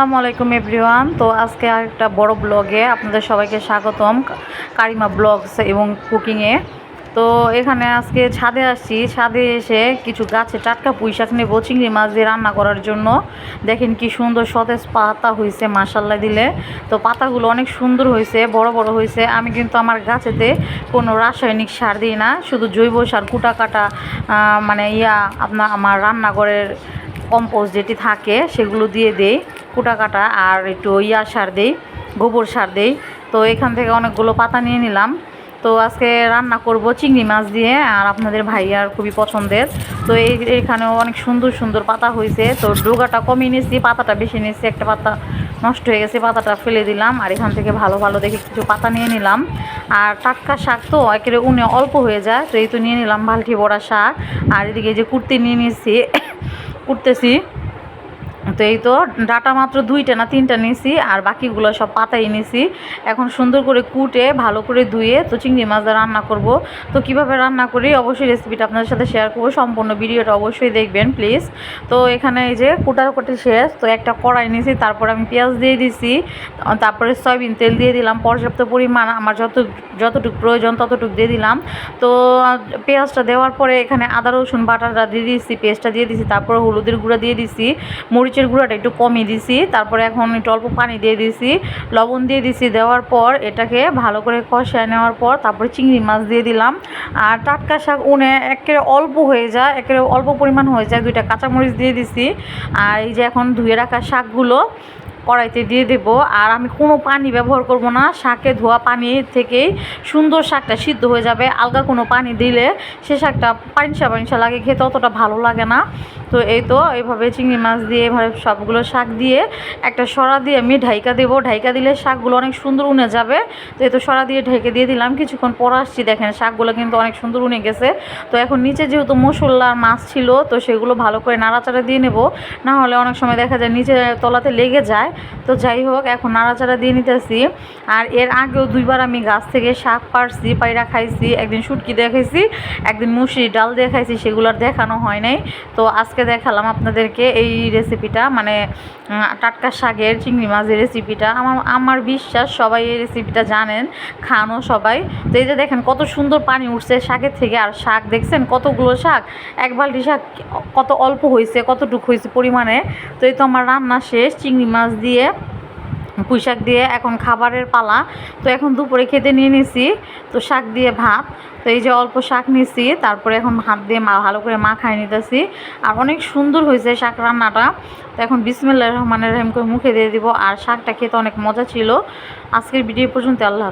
আসসালামু আলাইকুম এভরিওয়ান। তো আজকে আরেকটা বড় ব্লগে আপনাদের সবাইকে স্বাগতম। কারিমা ব্লগস এবং কুকিংয়ে তো এখানে আজকে ছাদে আসছি। ছাদে এসে কিছু গাছে টাটকা পুঁই শাক নেব, চিংড়ি মাছ দিয়ে রান্না করার জন্য। দেখেন কি সুন্দর সতেজ পাতা হয়েছে মাসাল্লা দিলে। তো পাতাগুলো অনেক সুন্দর হয়েছে বড় বড় হয়েছে আমি কিন্তু আমার গাছেতে কোনো রাসায়নিক সার দিই না। শুধু জৈব সার কুটা কাটা মানে ইয়া, আপনার আমার রান্নাঘরের কম্পোস্ট যেটি থাকে, সেগুলো দিয়ে দেই, কুটা কাটা আর একটু ইয়া সার দেই, গোবর সার দেই। তো এখান থেকে অনেকগুলো পাতা নিয়ে নিলাম। তো আজকে রান্না করব চিংড়ি মাছ দিয়ে, আর আপনাদের ভাইয়ার খুবই পছন্দের। তো এই এখানেও অনেক সুন্দর সুন্দর পাতা হয়েছে তো ডোগাটা কমিয়ে নিয়েছি, পাতাটা বেশি নিয়েছি, একটা পাতা নষ্ট হয়ে গেছে, পাতাটা ফেলে দিলাম। আর এখান থেকে ভালো ভালো দেখে কিছু পাতা নিয়ে নিলাম। আর টাটকা শাক তো একেবারে উনে অল্প হয়ে যায়, তো এই তো নিয়ে নিলাম বালতি বড়া শাক। আর এদিকে যে কুর্তি নিয়ে নিয়েছি করতেছি। তো এই তো ডাটা মাত্র দুইটা না তিনটা নিয়েছি আর বাকিগুলো সব পাতাই নিয়েছি এখন সুন্দর করে কুটে, ভালো করে ধুয়ে তো চিংড়ি মাছ দিয়ে রান্না করব। তো কীভাবে রান্না করি অবশ্যই রেসিপিটা আপনাদের সাথে শেয়ার করব, সম্পূর্ণ ভিডিওটা অবশ্যই দেখবেন প্লিজ তো এখানে এই যে কুটাকুটি শেষ, তো একটা কড়াই নিয়েছি তারপর আমি পেঁয়াজ দিয়ে দিছি, তারপরে সয়াবিন তেল দিয়ে দিলাম, পর্যাপ্ত পরিমাণ আমার যত, যতটুকু প্রয়োজন ততটুকু দিয়ে দিলাম। তো পেঁয়াজটা দেওয়ার পরে এখানে আদা, রসুন বাটাটা দিয়ে দিয়েছি পেস্টটা দিয়ে দিয়েছি তারপরে হলুদের গুঁড়া দিয়ে দিছি, মরিচের গুঁড়াটা একটু কমিয়ে দিছি। তারপরে এখন একটু অল্প পানি দিয়ে দিছি। লবণ দিয়ে দিছি, দেওয়ার পর এটাকে ভালো করে কষিয়ে নেওয়ার পর তারপরে চিংড়ি মাছ দিয়ে দিলাম। আর টাটকা শাক উনে একেবারে অল্প হয়ে যায় একেবারে অল্প পরিমাণ হয়ে যায়, দুইটা কাঁচামরিচ দিয়ে দিছি। আর এই যে এখন ধুয়ে রাখা শাকগুলো কড়াইতে দিয়ে দেব। আর আমি কোনো পানি ব্যবহার করব না। শাকে ধোয়া পানি থেকেই সুন্দর শাকটা সিদ্ধ হয়ে যাবে। আলগা কোনো পানি দিলে সে শাকটা পানিসা পানিসা লাগে খেতে অতটা ভালো লাগে না। তো এই তো এইভাবে চিংড়ি মাছ দিয়ে, এভাবে সবগুলো শাক দিয়ে একটা সরা দিয়ে আমি ঢাইকা দেবো। ঢাইকা দিলে শাকগুলো অনেক সুন্দর উনে যাবে। তো এই তো সরা দিয়ে ঢেকে দিয়ে দিলাম। কিছুক্ষণ পর আসছি। দেখেন শাকগুলো কিন্তু অনেক সুন্দর উনে গেছে। তো এখন নিচে যেহেতু মশলার মাছ ছিল, তো সেগুলো ভালো করে নাড়াচাড়া দিয়ে নেব। না হলে অনেক সময় দেখা যায় নিচে তলাতে লেগে যায়। তো যাই হোক, এখন নাড়াচাড়া দিয়ে নিতেছি। আর এর আগেও দুইবার আমি গাছ থেকে শাক পারছি, পায়রা খাইছি, একদিন শুটকি দেখাইছি একদিন মুসুরি ডাল দিয়ে খাইছি, সেগুলো আর দেখানো হয় নাই। তো আজকে দেখালাম আপনাদেরকে এই রেসিপিটা মানে টাটকা শাকের চিংড়ি মাছের রেসিপিটা আমার আমার বিশ্বাস সবাই এই রেসিপিটা জানেন খানো সবাই। তো এই যে দেখেন, কত সুন্দর পানি উঠছে শাকের থেকে। আর শাক দেখছেন, কতগুলো শাক। এক বালটি শাক কত অল্প হয়েছে কতটুকু হয়েছে পরিমাণে। তো এই তো আমার রান্না শেষ, চিংড়ি মাছ দিয়ে পুঁই শাক দিয়ে এখন খাবারের পালা। তো এখন দুপুরে খেতে নিয়ে নিছি, তো শাক দিয়ে ভাত। তো এই যে অল্প শাক নিছি, তারপরে এখন ভাত দিয়ে মা ভালো করে মা খাই নিতেছি। আর অনেক সুন্দর হয়েছে শাক রান্নাটা। তো এখন বিসমিল্লাহ রহমানের রহিম করে মুখে দিয়ে দিব। আর শাকটা খেতে অনেক মজা ছিল। আজকের ভিডিও পর্যন্ত আল্লাহ।